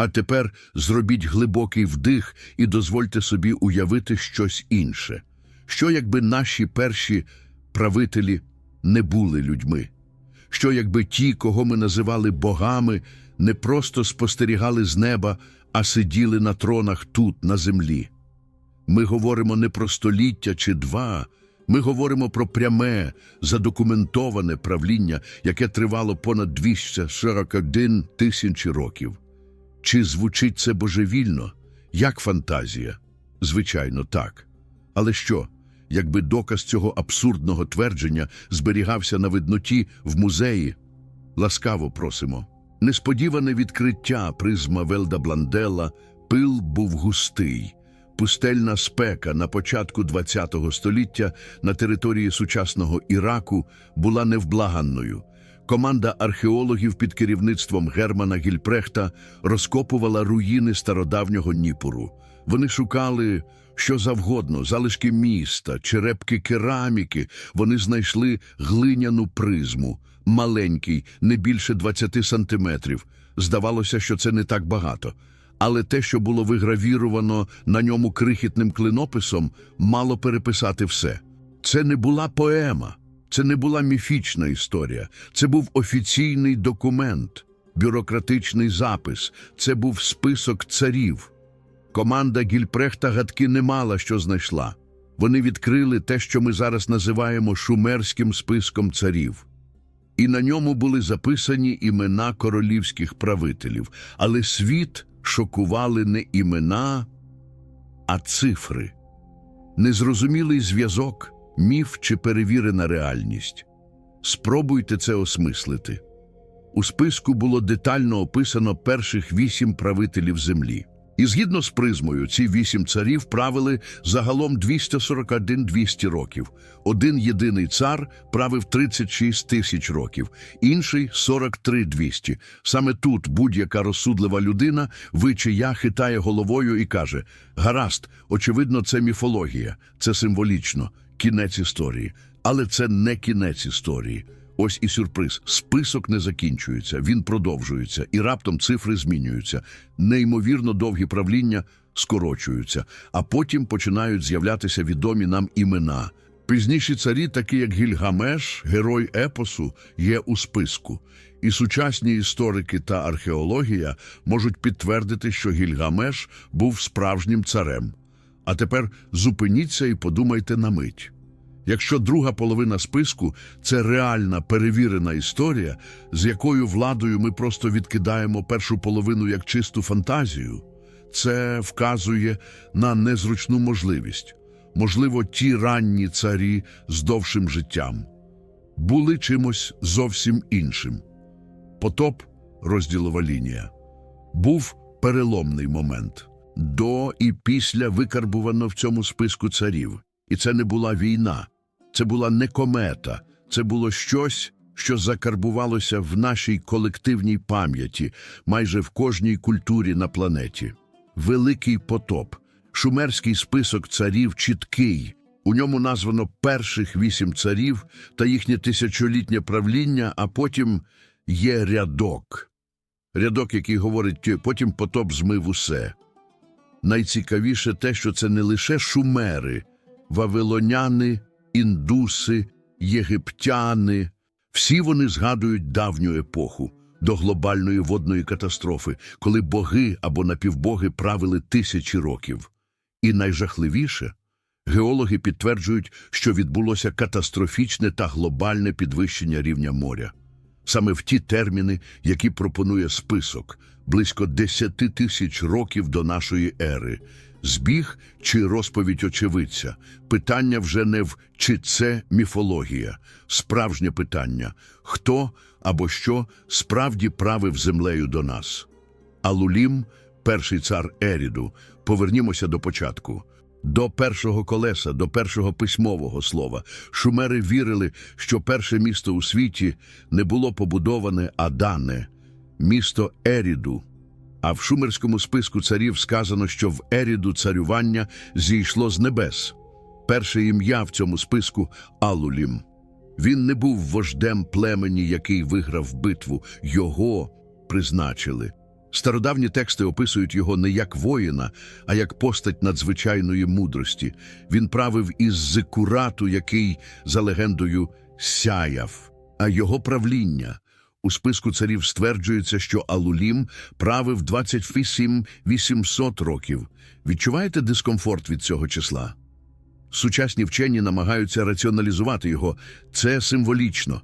А тепер зробіть глибокий вдих і дозвольте собі уявити щось інше. Що якби наші перші правителі не були людьми? Що якби ті, кого ми називали богами, не просто спостерігали з неба, а сиділи на тронах тут, на землі? Ми говоримо не про століття чи два, ми говоримо про пряме, задокументоване правління, яке тривало понад 241 тисячі років. Чи звучить це божевільно, як фантазія? Звичайно, так. Але що, якби доказ цього абсурдного твердження зберігався на видноті в музеї? Ласкаво просимо. Несподіване відкриття призма Велда Бландела, пил був густий. Пустельна спека на початку ХХ століття на території сучасного Іраку була невблаганною. Команда археологів під керівництвом Германа Гільпрехта розкопувала руїни стародавнього Ніпуру. Вони шукали що завгодно, залишки міста, черепки кераміки. Вони знайшли глиняну призму, маленький, не більше 20 сантиметрів. Здавалося, що це не так багато. Але те, що було вигравіровано на ньому крихітним клинописом, мало переписати все. Це не була поема, це не була міфічна історія, це був офіційний документ, бюрократичний запис, це був список царів. Команда Гільпрехта гадки не мала, що знайшла. Вони відкрили те, що ми зараз називаємо шумерським списком царів. І на ньому були записані імена королівських правителів, але світ шокували не імена, а цифри. Незрозумілий зв'язок, міф чи перевірена реальність. Спробуйте це осмислити. У списку було детально описано перших вісім правителів землі. І згідно з призмою, ці вісім царів правили загалом 241-200 років. Один єдиний цар правив 36 тисяч років, інший 43-200. Саме тут будь-яка розсудлива людина, ви чи я, хитає головою і каже: гаразд, очевидно, це міфологія, це символічно, кінець історії. Але це не кінець історії. Ось і сюрприз. Список не закінчується, він продовжується, і раптом цифри змінюються. Неймовірно довгі правління скорочуються, а потім починають з'являтися відомі нам імена. Пізніші царі, такі як Гільгамеш, герой епосу, є у списку. І сучасні історики та археологія можуть підтвердити, що Гільгамеш був справжнім царем. А тепер зупиніться і подумайте на мить. Якщо друга половина списку це реальна перевірена історія, з якою владою ми просто відкидаємо першу половину як чисту фантазію, це вказує на незручну можливість. Можливо, ті ранні царі з довшим життям були чимось зовсім іншим. Потоп, розділова лінія, був переломний момент. До і після викарбувано в цьому списку царів. І це не була війна, це була не комета, це було щось, що закарбувалося в нашій колективній пам'яті, майже в кожній культурі на планеті. Великий потоп, шумерський список царів чіткий. У ньому названо перших вісім царів та їхнє тисячолітнє правління, а потім є рядок. Рядок, який говорить, потім потоп змив усе. Найцікавіше те, що це не лише шумери, вавилоняни, індуси, єгиптяни. Всі вони згадують давню епоху до глобальної водної катастрофи, коли боги або напівбоги правили тисячі років. І найжахливіше, геологи підтверджують, що відбулося катастрофічне та глобальне підвищення рівня моря. Саме в ті терміни, які пропонує список, близько 10 тисяч років до нашої ери. Збіг чи розповідь очевидця. Питання вже не в чи це міфологія. Справжнє питання – хто або що справді правив землею до нас. Алулім, перший цар Еріду, повернімося до початку. До першого колеса, до першого письмового слова. Шумери вірили, що перше місто у світі не було побудоване, а дане – місто Еріду. А в шумерському списку царів сказано, що в Еріду царювання зійшло з небес. Перше ім'я в цьому списку Алулім. Він не був вождем племені, який виграв битву, його призначили. Стародавні тексти описують його не як воїна, а як постать надзвичайної мудрості. Він правив із Зикурату, який, за легендою, сяяв. А його правління у списку царів стверджується, що Алулім правив 28-800 років. Відчуваєте дискомфорт від цього числа? Сучасні вчені намагаються раціоналізувати його. Це символічно.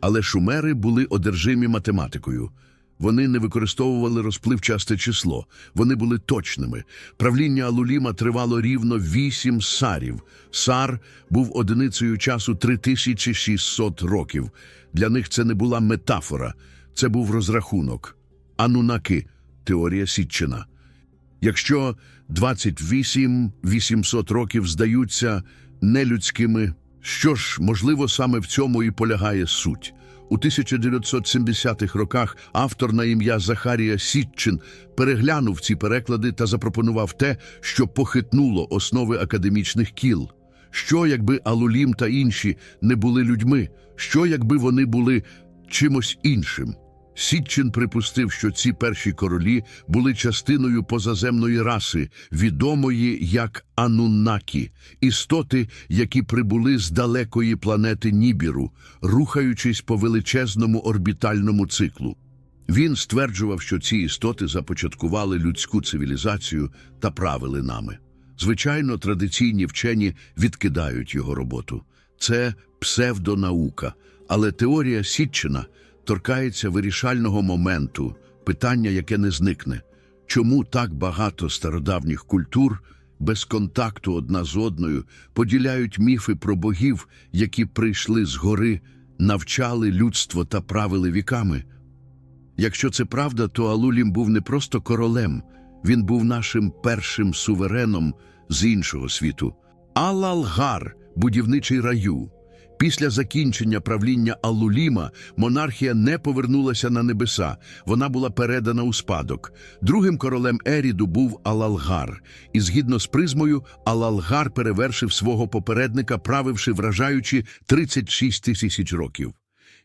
Але шумери були одержимі математикою. Вони не використовували розпливчасте число, вони були точними. Правління Алуліма тривало рівно вісім сарів. Сар був одиницею часу 3600 років. Для них це не була метафора, це був розрахунок. Анунаки – теорія Сітчина. Якщо 28-800 років здаються нелюдськими, що ж, можливо, саме в цьому і полягає суть. У 1970-х роках автор на ім'я Захарія Сітчин переглянув ці переклади та запропонував те, що похитнуло основи академічних кіл. Що, якби Алулім та інші не були людьми? Що, якби вони були чимось іншим? Сітчин припустив, що ці перші королі були частиною позаземної раси, відомої як Ануннакі, істоти, які прибули з далекої планети Нібіру, рухаючись по величезному орбітальному циклу. Він стверджував, що ці істоти започаткували людську цивілізацію та правили нами. Звичайно, традиційні вчені відкидають його роботу. Це псевдонаука, але теорія Сітчина торкається вирішального моменту, питання, яке не зникне. Чому так багато стародавніх культур без контакту одна з одною поділяють міфи про богів, які прийшли згори, навчали людство та правили віками? Якщо це правда, то Алулім був не просто королем, він був нашим першим сувереном з іншого світу. Алалгар – будівничий раю. Після закінчення правління Алуліма монархія не повернулася на небеса, вона була передана у спадок. Другим королем Еріду був Алалгар, і згідно з призмою, Алалгар перевершив свого попередника, правивши вражаючи 36 тисяч років.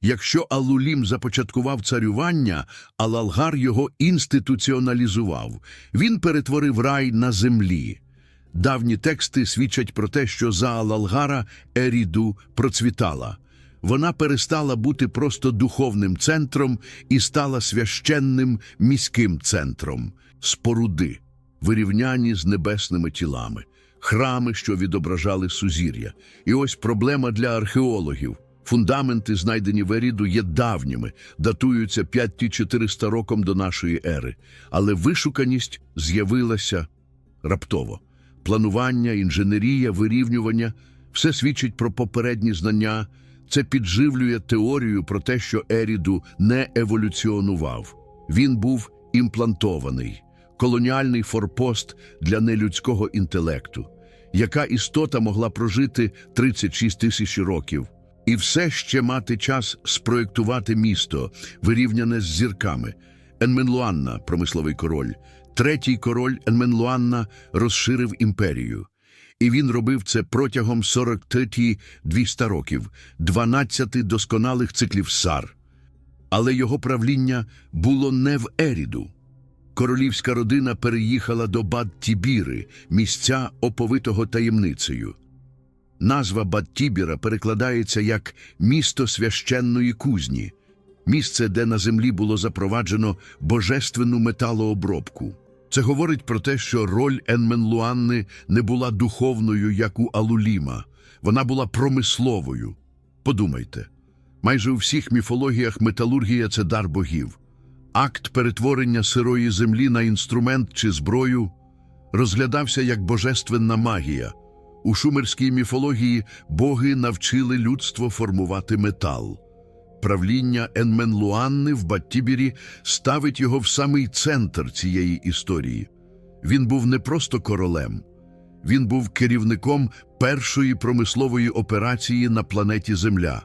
Якщо Алулім започаткував царювання, Алалгар його інституціоналізував. Він перетворив рай на землі. Давні тексти свідчать про те, що за Алалгара Еріду процвітала. Вона перестала бути просто духовним центром і стала священним міським центром. Споруди, вирівняні з небесними тілами, храми, що відображали сузір'я. І ось проблема для археологів. Фундаменти, знайдені в Еріду, є давніми, датуються 5-400 роком до нашої ери. Але вишуканість з'явилася раптово. Планування, інженерія, вирівнювання – все свідчить про попередні знання. Це підживлює теорію про те, що Еріду не еволюціонував. Він був імплантований, колоніальний форпост для нелюдського інтелекту. Яка істота могла прожити 36 тисяч років? І все ще мати час спроєктувати місто, вирівняне з зірками. Енменлуанна, промисловий король, третій король Енменлуанна розширив імперію. І він робив це протягом 43-200 років, 12 досконалих циклів сар. Але його правління було не в Еріду. Королівська родина переїхала до Бад-Тібіри, місця оповитого таємницею. Назва Баттібіра перекладається як «місто священної кузні», місце, де на землі було запроваджено божественну металообробку. Це говорить про те, що роль Енменлуанни не була духовною, як у Алуліма, вона була промисловою. Подумайте, майже у всіх міфологіях металургія – це дар богів. Акт перетворення сирої землі на інструмент чи зброю розглядався як божественна магія. У шумерській міфології боги навчили людство формувати метал. Правління Енменлуанни в Баттібірі ставить його в самий центр цієї історії. Він був не просто королем, він був керівником першої промислової операції на планеті Земля.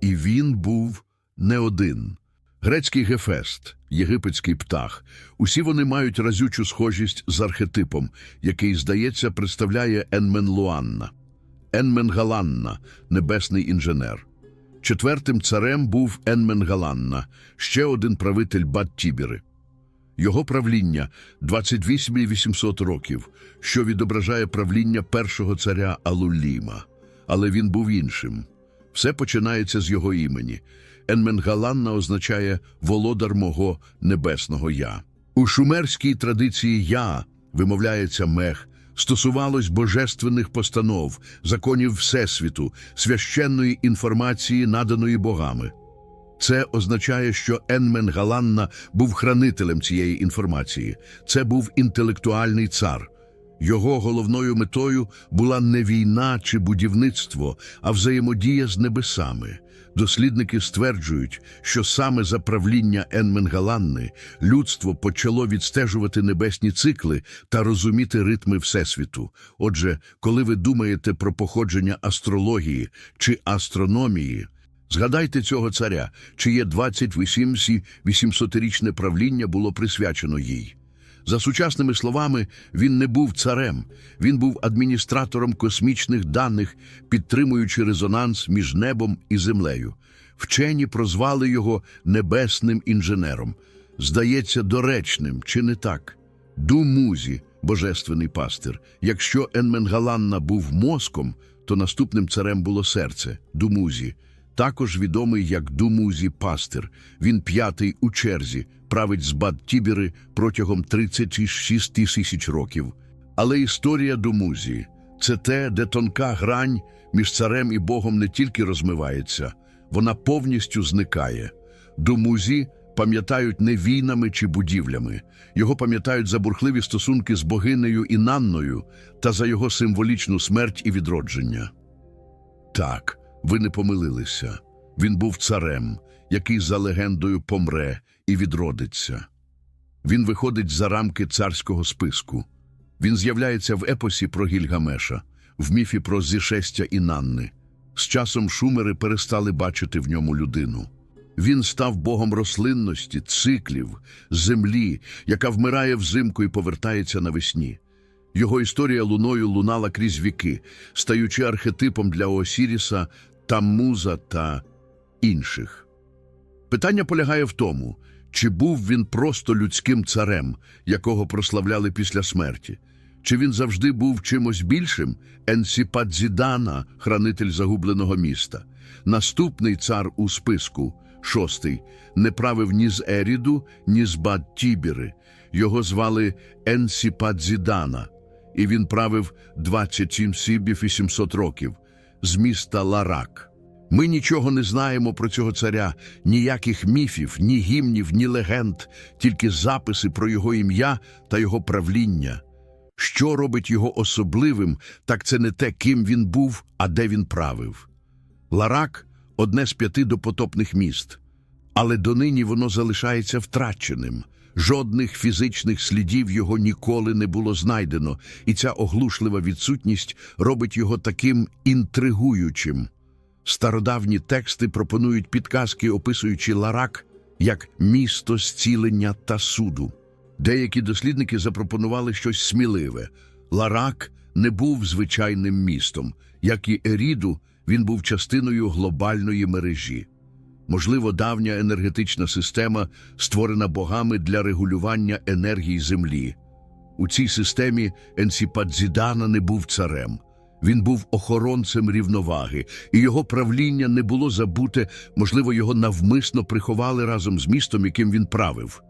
І він був не один. Грецький Гефест, єгипетський птах, усі вони мають разючу схожість з архетипом, який, здається, представляє Енменлуанна. Енменгаланна – небесний інженер. Четвертим царем був Енменгаланна, ще один правитель Баттібіри. Його правління 28 800 років, що відображає правління першого царя Алуліма. Але він був іншим. Все починається з його імені. Енменгаланна означає «володар мого небесного Я». У шумерській традиції «я» вимовляється мех, стосувалось божественних постанов, законів Всесвіту, священної інформації, наданої богами. Це означає, що Енмен Галанна був хранителем цієї інформації. Це був інтелектуальний цар. Його головною метою була не війна чи будівництво, а взаємодія з небесами. Дослідники стверджують, що саме за правління Енменгаланни людство почало відстежувати небесні цикли та розуміти ритми Всесвіту. Отже, коли ви думаєте про походження астрології чи астрономії, Згадайте цього царя, чиє 28 800-річне правління було присвячено їй. За сучасними словами, він не був царем, він був адміністратором космічних даних, підтримуючи резонанс між небом і землею. Вчені прозвали його небесним інженером. Здається, доречним, чи не так? Думузі, божественний пастир. Якщо Енменгаланна був мозком, то наступним царем було серце Думузі. Також відомий як Думузі пастир. Він п'ятий у черзі, править з Бад-Тібери протягом 36 тисяч років. Але історія Думузі – це те, де тонка грань між царем і Богом не тільки розмивається, вона повністю зникає. Думузі пам'ятають не війнами чи будівлями, його пам'ятають за бурхливі стосунки з богинею Інанною та за його символічну смерть і відродження. Так, ви не помилилися. Він був царем, який за легендою помре і відродиться. Він виходить за рамки царського списку. Він з'являється в епосі про Гільгамеша, в міфі про зішестя Інанни. З часом шумери перестали бачити в ньому людину. Він став богом рослинності, циклів, землі, яка вмирає взимку і повертається навесні. Його історія луною лунала крізь віки, стаючи архетипом для Осіріса, Таммуза та інших. Питання полягає в тому, чи був він просто людським царем, якого прославляли після смерті, чи він завжди був чимось більшим Енсіпадзідана, хранитель загубленого міста. Наступний цар у списку, шостий, не правив ні з Еріду, ні з Бад-Тібіри. Його звали Енсіпадзідана, і він правив 27 сібів і 700 років з міста Ларак. Ми нічого не знаємо про цього царя, ніяких міфів, ні гімнів, ні легенд, тільки записи про його ім'я та його правління. Що робить його особливим, так це не те, ким він був, а де він правив. Ларак одне з п'яти допотопних міст, але донині воно залишається втраченим. Жодних фізичних слідів його ніколи не було знайдено, і ця оглушлива відсутність робить його таким інтригуючим. Стародавні тексти пропонують підказки, описуючи Ларак як місто зцілення та суду. Деякі дослідники запропонували щось сміливе. Ларак не був звичайним містом, як і Еріду, він був частиною глобальної мережі. Можливо, давня енергетична система, створена богами для регулювання енергії Землі. У цій системі Енсіпадзідана не був царем. Він був охоронцем рівноваги, і його правління не було забуте, можливо, його навмисно приховали разом з містом, яким він правив.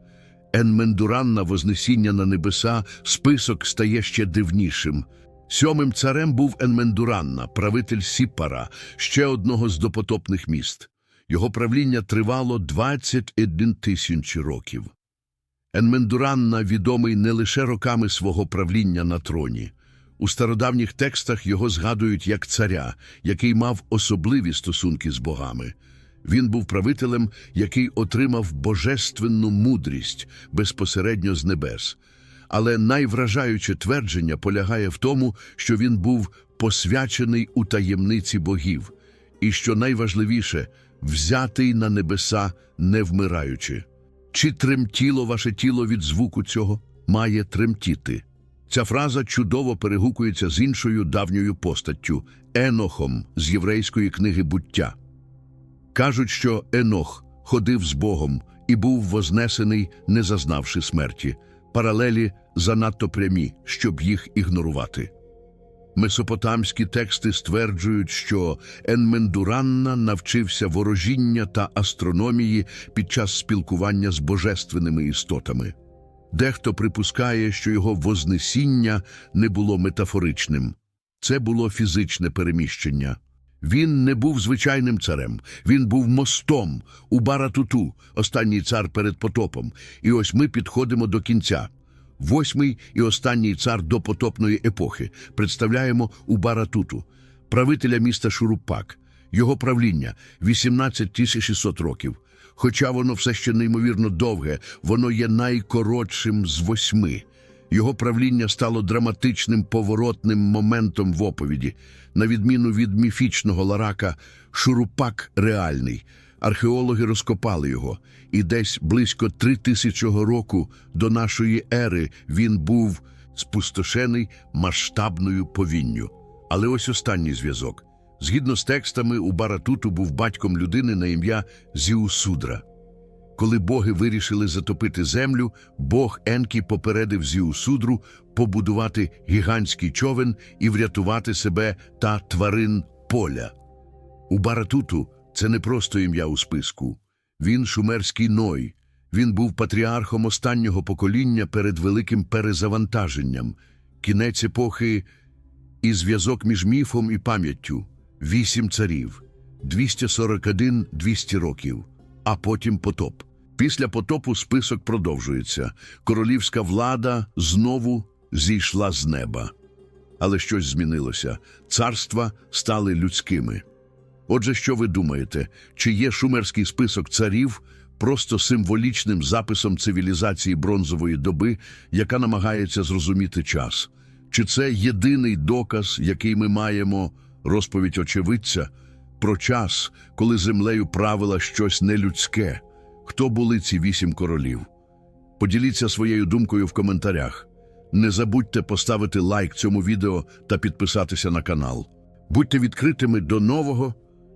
Енмендуранна Вознесіння на небеса список стає ще дивнішим. Сьомим царем був Енмендуранна, правитель Сіпара, ще одного з допотопних міст. Його правління тривало 21 тисяч років. Енмендуранна відомий не лише роками свого правління на троні. У стародавніх текстах його згадують як царя, який мав особливі стосунки з богами. Він був правителем, який отримав божественну мудрість безпосередньо з небес. Але найвражаюче твердження полягає в тому, що він був посвячений у таємниці богів, і що найважливіше взятий на небеса, не вмираючи. Чи тремтіло ваше тіло від звуку цього? Має тремтіти. Ця фраза чудово перегукується з іншою давньою постаттю Енохом з єврейської книги буття. Кажуть, що Енох ходив з Богом і був вознесений, не зазнавши смерті. Паралелі занадто прямі, щоб їх ігнорувати. Месопотамські тексти стверджують, що Енмендуранна навчився ворожіння та астрономії під час спілкування з божественними істотами. Дехто припускає, що його вознесіння не було метафоричним. Це було фізичне переміщення. Він не був звичайним царем, він був мостом у Баратуту, останній цар перед потопом. І ось ми підходимо до кінця. Восьмий і останній цар допотопної епохи представляємо у Баратуту, правителя міста Шурупак. Його правління 18 600 років. Хоча воно все ще неймовірно довге, воно є найкоротшим з восьми. Його правління стало драматичним поворотним моментом в оповіді. На відміну від міфічного Ларака, Шурупак реальний. Археологи розкопали його, і десь близько три тисячого року до нашої ери він був спустошений масштабною повінню. Але ось останній зв'язок. Згідно з текстами, у Баратуту був батьком людини на ім'я Зіусудра. Коли боги вирішили затопити землю, бог Енкі попередив Зіусудру побудувати гігантський човен і врятувати себе та тварин поля. У Баратуту це не просто ім'я у списку. Він шумерський Ной. Він був патріархом останнього покоління перед великим перезавантаженням, кінець епохи і зв'язок між міфом і пам'яттю. Вісім царів, 241-200 років, а потім потоп. Після потопу список продовжується. Королівська влада знову зійшла з неба. Але щось змінилося. Царства стали людськими. Отже, що ви думаєте, чи є шумерський список царів просто символічним записом цивілізації бронзової доби, яка намагається зрозуміти час? Чи це єдиний доказ, який ми маємо, розповідь очевидця, про час, коли землею правила щось нелюдське? Хто були ці вісім королів? Поділіться своєю думкою в коментарях. Не забудьте поставити лайк цьому відео та підписатися на канал. Будьте відкритими до нового